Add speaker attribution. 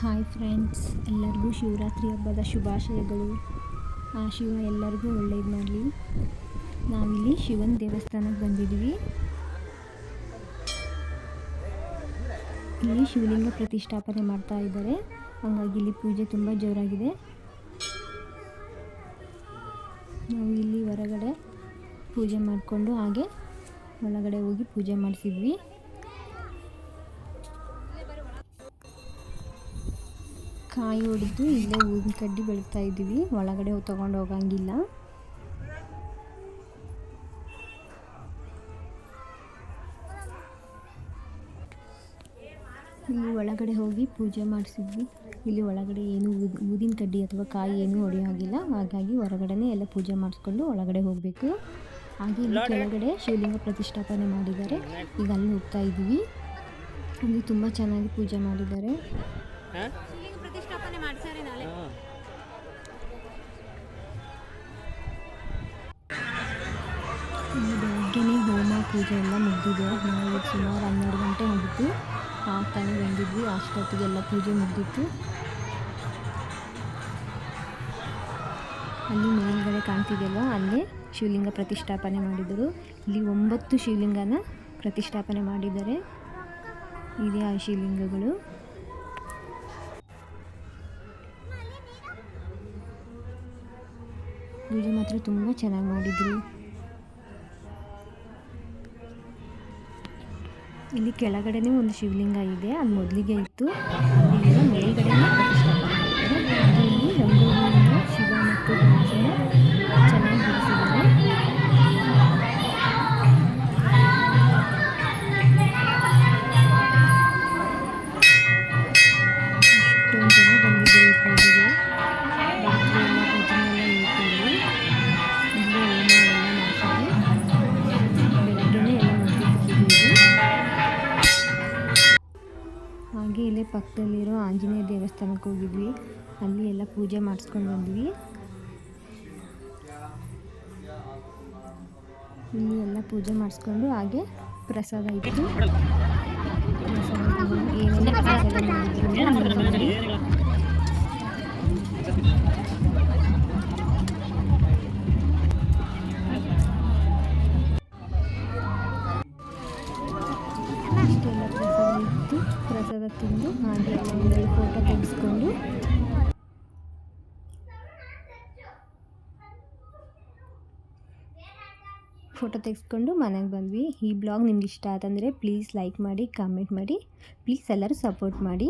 Speaker 1: Hi friends ಎಲ್ಲರಿಗೂ ಶಿವರಾತ್ರಿ ಹಬ್ಬದ ಶುಭಾಶಯಗಳು. ಆ ಶಿವ ಎಲ್ಲರಿಗೂ ಒಳ್ಳೇದು ಮಾಡಲಿ. ನಾವಿಲ್ಲಿ ಶಿವನ ದೇವಸ್ಥಾನಕ್ಕೆ ಬಂದಿದ್ದೀವಿ ಇಲ್ಲಿ ಶಿವಲಿಂಗ ಪ್ರತಿಷ್ಠಾಪನೆ ಮಾಡ್ತಾ ಇದ್ದಾರೆ. ಹಾಗಾಗಿ ಇಲ್ಲಿ ಪೂಜೆ ತುಂಬ ಜೋರಾಗಿದೆ. ನಾವು ಇಲ್ಲಿ ಹೊರಗಡೆ ಪೂಜೆ ಮಾಡಿಕೊಂಡು ಹಾಗೆ ಒಳಗಡೆ ಹೋಗಿ ಪೂಜೆ ಮಾಡಿಸಿದ್ವಿ. ಕಾಯಿ ಹೊಡೆದು ಇಲ್ಲೇ ಊದಿನ ಕಡ್ಡಿ ಬೆಳೀತಾ ಇದ್ದೀವಿ. ಒಳಗಡೆ ತೊಗೊಂಡು ಹೋಗಂಗಿಲ್ಲ. ಇಲ್ಲಿ ಒಳಗಡೆ ಹೋಗಿ ಪೂಜೆ ಮಾಡಿಸಿದ್ವಿ. ಇಲ್ಲಿ ಒಳಗಡೆ ಏನು ಊದಿನ ಕಡ್ಡಿ ಅಥವಾ ಕಾಯಿ ಏನು ಹೊಡೆಯೋ ಹಾಗಿಲ್ಲ ಹಾಗಾಗಿ ಹೊರಗಡೆನೇ ಎಲ್ಲ ಪೂಜೆ ಮಾಡಿಸ್ಕೊಂಡು ಒಳಗಡೆ ಹೋಗಬೇಕು. ಹಾಗೆ ಇಲ್ಲಿ ಕೆಳಗಡೆ ಶಿವಲಿಂಗ ಪ್ರತಿಷ್ಠಾಪನೆ ಮಾಡಿದ್ದಾರೆ. ಈಗ ಅಲ್ಲಿ ಹೋಗ್ತಾ ಇದ್ದೀವಿ. ಅಲ್ಲಿ ತುಂಬ ಚೆನ್ನಾಗಿ ಪೂಜೆ ಮಾಡಿದ್ದಾರೆ.
Speaker 2: ಪ್ರತಿಷ್ಠಾಪನೆ ಮಾಡ್ತಾರೆ ನಾಳೆ.
Speaker 1: ಬೆಳಗ್ಗೆನೇ ಹೋಮ ಪೂಜೆ ಎಲ್ಲ ಮುಗಿದಿದೆ. ನಾವು ಸುಮಾರು ಹನ್ನೆರಡು ಗಂಟೆ ಆಗಿತ್ತು ಆಗ್ತಾನೆ ಬಂದಿದ್ವಿ ಅಷ್ಟೊತ್ತಿಗೆಲ್ಲ ಪೂಜೆ ಮುಗಿದಿತ್ತು. ಅಲ್ಲಿ ಮೇಲ್ಗಡೆ ಕಾಣ್ತಿದೆಯಲ್ಲ ಅಲ್ಲೇ ಶಿವಲಿಂಗ ಪ್ರತಿಷ್ಠಾಪನೆ ಮಾಡಿದರು. ಇಲ್ಲಿ ಒಂಬತ್ತು ಶಿವಲಿಂಗನ ಪ್ರತಿಷ್ಠಾಪನೆ ಮಾಡಿದ್ದಾರೆ. ಇದೆ ಆ ಶಿವಲಿಂಗಗಳು. ಪೂಜೆ ಮಾತ್ರ ತುಂಬ ಚೆನ್ನಾಗಿ ಮಾಡಿದ್ರು. ಇಲ್ಲಿ ಕೆಳಗಡೆನೇ ಒಂದು ಶಿವಲಿಂಗ ಇದೆ ಅದು ಮೊದಲಿಗೆ ಇತ್ತು. ಈಗ ಇಲ್ಲೇ ಪಕ್ಕದಲ್ಲಿರೋ ಆಂಜನೇಯ ದೇವಸ್ಥಾನಕ್ಕೆ ಹೋಗಿದ್ವಿ. ಅಲ್ಲಿ ಎಲ್ಲ ಪೂಜೆ ಮಾಡಿಸ್ಕೊಂಡು ಬಂದ್ವಿ. ಇಲ್ಲಿ ಎಲ್ಲ ಪೂಜೆ ಮಾಡಿಸ್ಕೊಂಡು ಹಾಗೆ ಪ್ರಸಾದ ಇತ್ತು ಪ್ರಸಾದ ತಿಂದು ಹಾಗೆ ಫೋಟೋ ತೆಗೆಸ್ಕೊಂಡು. ಫೋಟೋ ತೆಗೆಸ್ಕೊಂಡು ಮನೆಗೆ ಬಂದ್ವಿ. ಈ ಬ್ಲಾಗ್ ನಿಮ್ಗೆ ಇಷ್ಟ ಆತಂದರೆ ಪ್ಲೀಸ್ ಲೈಕ್ ಮಾಡಿ ಕಾಮೆಂಟ್ ಮಾಡಿ. ಪ್ಲೀಸ್ ಎಲ್ಲರೂ ಸಪೋರ್ಟ್ ಮಾಡಿ.